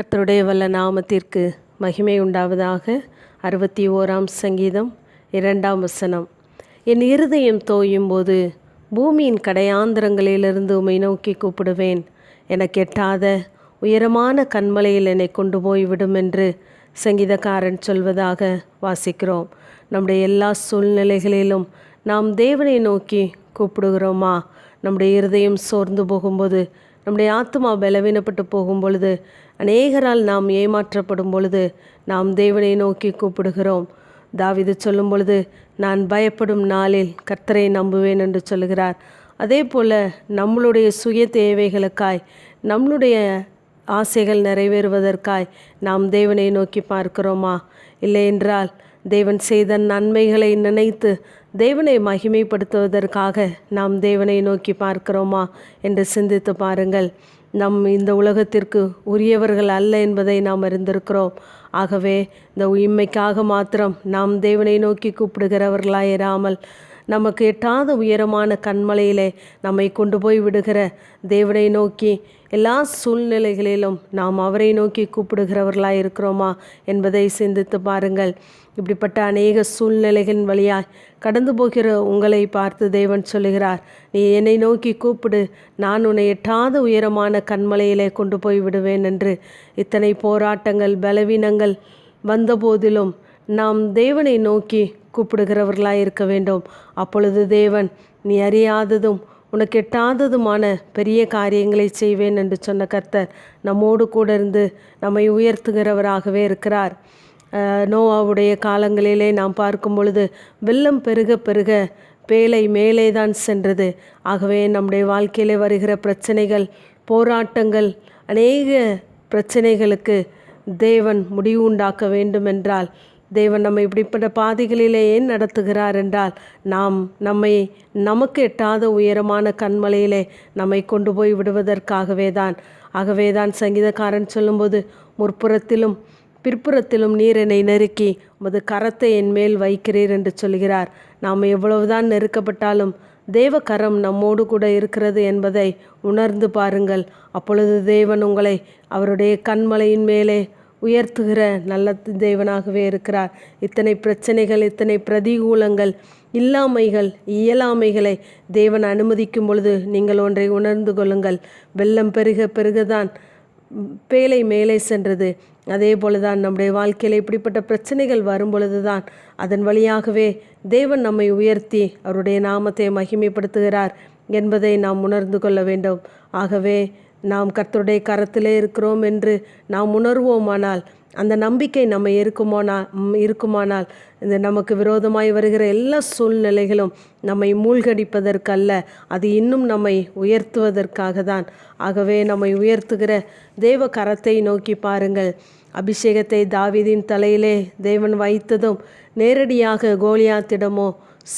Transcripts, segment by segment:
கத்தருடைய வல்ல நாமத்திற்கு மகிமை உண்டாவதாக. அறுபத்தி ஓராம் சங்கீதம் இரண்டாம் வசனம். என் இருதயம் தோயும் போது பூமியின் கடையாந்திரங்களிலிருந்து உம்மை நோக்கி கூப்பிடுவேன். எனக்கு எட்டாத உயரமான கண்மலையில் என்னை கொண்டு போய்விடும் என்று சங்கீதக்காரன் சொல்வதாக வாசிக்கிறோம். நம்முடைய எல்லா சூழ்நிலைகளிலும் நாம் தேவனை நோக்கி கூப்பிடுகிறோமா? நம்முடைய இருதயம் சோர்ந்து போகும்போது நம்முடைய ஆத்மா பலவீனப்பட்டு போகும் பொழுது அநேகரால் நாம் ஏமாற்றப்படும் பொழுது நாம் தேவனை நோக்கி கூப்பிடுகிறோம். தாவிது சொல்லும் பொழுது நான் பயப்படும் நாளில் கர்த்தரை நம்புவேன் என்று சொல்கிறார் அதே போல் நம்மளுடைய சுய தேவைகளுக்காய் நம்மளுடைய ஆசைகள் நிறைவேறுவதற்காய் நாம் தேவனை நோக்கி பார்க்கிறோமா? இல்லை என்றால் தேவன் செய்த நன்மைகளை நினைத்து தேவனை மகிமைப்படுத்துவதற்காக நாம் தேவனை நோக்கி பார்க்கிறோமா என்று சிந்தித்து பாருங்கள். நம் இந்த உலகத்திற்கு உரியவர்கள் அல்ல என்பதை நாம் அறிந்திருக்கிறோம். ஆகவே இந்த இம்மைக்காக மாத்திரம் நாம் தேவனை நோக்கி கூப்பிடுகிறவர்களாயிராமல் நமக்கு எட்டாத உயரமான கண்மலையிலே நம்மை கொண்டு போய் விடுகிற தேவனை நோக்கி எல்லா சூழ்நிலைகளிலும் நாம் அவரை நோக்கி கூப்பிடுகிறவர்களாக இருக்கிறோமா என்பதை சிந்தித்து பாருங்கள். இப்படிப்பட்ட அநேக சூழ்நிலைகளின் வழியாய் கடந்து போகிற உங்களை பார்த்து தேவன் சொல்லுகிறார் நீ என்னை நோக்கி கூப்பிடு நான் உன்னை எட்டாத உயரமான கண்மலையிலே கொண்டு போய் விடுவேன் என்று இத்தனை போராட்டங்கள் பலவீனங்கள் வந்தபோதிலும் நாம் தேவனை நோக்கி கூப்பிடுகிறவர்களாக இருக்க வேண்டும். அப்பொழுது தேவன் நீ அறியாததும் உனக்கு எட்டாததுமான பெரிய காரியங்களை செய்வேன் என்று சொன்ன கர்த்தர் நம்மோடு கூட இருந்து நம்மை உயர்த்துகிறவராகவே இருக்கிறார். நோவாவுடைய காலங்களிலே நாம் பார்க்கும் பொழுது வெள்ளம் பெருக பெருக பேலை மேலே தான் சென்றது. ஆகவே நம்முடைய வாழ்க்கையிலே வருகிற பிரச்சனைகள் போராட்டங்கள் அநேக பிரச்சனைகளுக்கு தேவன் முடிவு உண்டாக்க வேண்டும் என்றால் தேவன் நம்மை இப்படிப்பட்ட பாதைகளிலே ஏன் நடத்துகிறார் என்றால் நாம் நம்மை நமக்கு எட்டாத உயரமான கண்மலையிலே நம்மை கொண்டு போய் விடுவதற்காகவே தான் ஆகவே தான் சங்கீதக்காரன் சொல்லும்போது முற்புறத்திலும் பிற்புறத்திலும் நீர் என்னை நெருக்கி உமது கரத்தை என் மேல் வைக்கிறீர் என்று சொல்கிறார். நாம் எவ்வளவுதான் நெருக்கப்பட்டாலும் தேவ கரம் நம்மோடு கூட இருக்கிறது என்பதை உணர்ந்து பாருங்கள். அப்பொழுது தேவன் உங்களை அவருடைய கண்மலையின் மேலே உயர்த்துகிற நல்ல தேவனாகவே இருக்கிறார். இத்தனை பிரச்சனைகள் இத்தனை பிரதிகூலங்கள் இல்லாமைகள் இயலாமைகளை தேவன் அனுமதிக்கும் பொழுது நீங்கள் ஒன்றை உணர்ந்து கொள்ளுங்கள். வெள்ளம் பெருக பெருகதான் பேலை மேலே சென்றது. அதே போலதான் நம்முடைய வாழ்க்கையில் இப்படிப்பட்ட பிரச்சனைகள் வரும் பொழுதுதான் அதன் வழியாகவே தேவன் நம்மை உயர்த்தி அவருடைய நாமத்தை மகிமைப்படுத்துகிறார் என்பதை நாம் உணர்ந்து கொள்ள வேண்டும். ஆகவே நாம் கர்த்தருடைய கரத்திலே இருக்கிறோம் என்று நாம் உணர்வோமானால் அந்த நம்பிக்கை நம்ம இருக்குமானா இருக்குமானால் இந்த நமக்கு விரோதமாய் வருகிற எல்லா சூழ்நிலைகளும் நம்மை மூழ்கடிப்பதற்கல்ல அது இன்னும் நம்மை உயர்த்துவதற்காக தான் ஆகவே நம்மை உயர்த்துகிற தேவ கரத்தை நோக்கி பாருங்கள். அபிஷேகத்தை தாவிதின் தலையிலே தேவன் வைத்ததும் நேரடியாக கோலியாத்திடமோ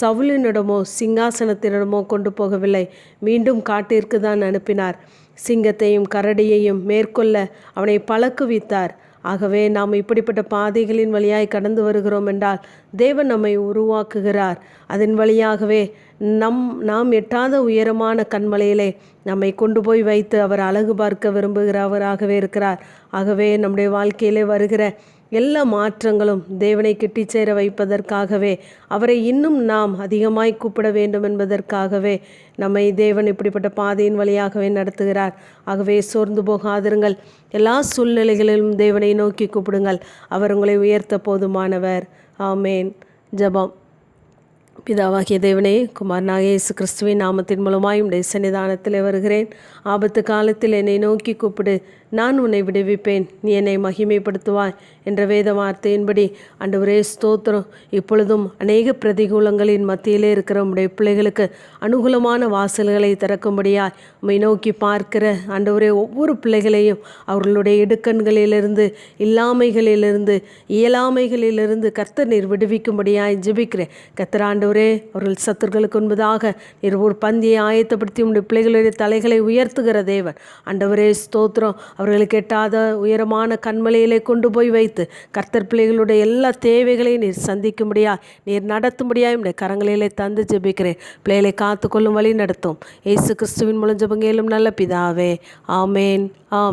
சவுலினிடமோ சிங்காசனத்திடமோ கொண்டு போகவில்லை. மீண்டும் காட்டிற்கு தான் அனுப்பினார். சிங்கத்தையும் கரடியையும் மேற்கொள்ள அவனை பழக்குவித்தார். ஆகவே நாம் இப்படிப்பட்ட பாதைகளின் வழியாய் கடந்து வருகிறோம் என்றால் தேவன் நம்மை உருவாக்குகிறார். அதன் வழியாகவே நம் நாம் எட்டாத உயரமான கண்மலையிலே நம்மை கொண்டு போய் வைத்து அவர் அழகு பார்க்க விரும்புகிறவராகவே இருக்கிறார். ஆகவே நம்முடைய வாழ்க்கையிலே வருகிற எல்லா மாற்றங்களும் தேவனை கிட்டி சேர வைப்பதற்காகவே அவரை இன்னும் நாம் அதிகமாய் கூப்பிட வேண்டும் என்பதற்காகவே நம்மை தேவன் இப்படிப்பட்ட பாதையின் வழியாகவே நடத்துகிறார். ஆகவே சோர்ந்து போகாதிருங்கள். எல்லா சூழ்நிலைகளிலும் தேவனை நோக்கி கூப்பிடுங்கள். அவர் உங்களை உயர்த்த போதுமானவர். ஆமேன். ஜபம். பிதாவாகிய தேவனே குமாரனாக இயேசு கிறிஸ்துவின் நாமத்தின் மூலமாய் உடைய சன்னிதானத்தில் வருகிறேன். ஆபத்து காலத்தில் என்னை நோக்கி கூப்பிடு. நான் உன்னை விடுவிப்பேன். நீ என்னை மகிமைப்படுத்துவாய் என்ற வேத வார்த்தையின்படி ஒரே ஸ்தோத்திரம். இப்பொழுதும் அநேக பிரதிகூலங்களின் மத்தியிலே இருக்கிற உடைய பிள்ளைகளுக்கு அனுகூலமான வாசல்களை திறக்கும்படியாய் உம்மை நோக்கி பார்க்கிற ஒரே ஒவ்வொரு பிள்ளைகளையும் அவர்களுடைய இடுக்கண்களிலிருந்து இல்லாமைகளிலிருந்து இயலாமைகளிலிருந்து கர்த்தர் நீர் விடுவிக்கும்படியாய் ஜெபிக்கிறேன். கர்த்தர் ஆண்டவரே அவர்கள் சத்துர்களுக்கு முன்பதாக நீர் ஒரு பந்தியை ஆயத்தப்படுத்தி உடைய பிள்ளைகளுடைய தலைகளை உயர்த்துகிற தேவன். ஆண்டவரே ஸ்தோத்திரம். அவர்களுக்கு எட்டாத உயரமான கண்மலையிலே கொண்டு போய் வைத்து கர்த்தர் பிள்ளைகளுடைய எல்லா தேவைகளையும் நீர் சந்திக்கும்படியா நீர் நடத்தும்படியா என்னுடைய கரங்களிலே தந்து ஜெபிக்கிறேன். பிள்ளைகளை காத்துக்கொள்ளும் வழி நடத்தும். ஏசு கிறிஸ்துவின் மூலம் ஜபங்கேலும் நல்ல பிதாவே. ஆமேன். ஆமேன்.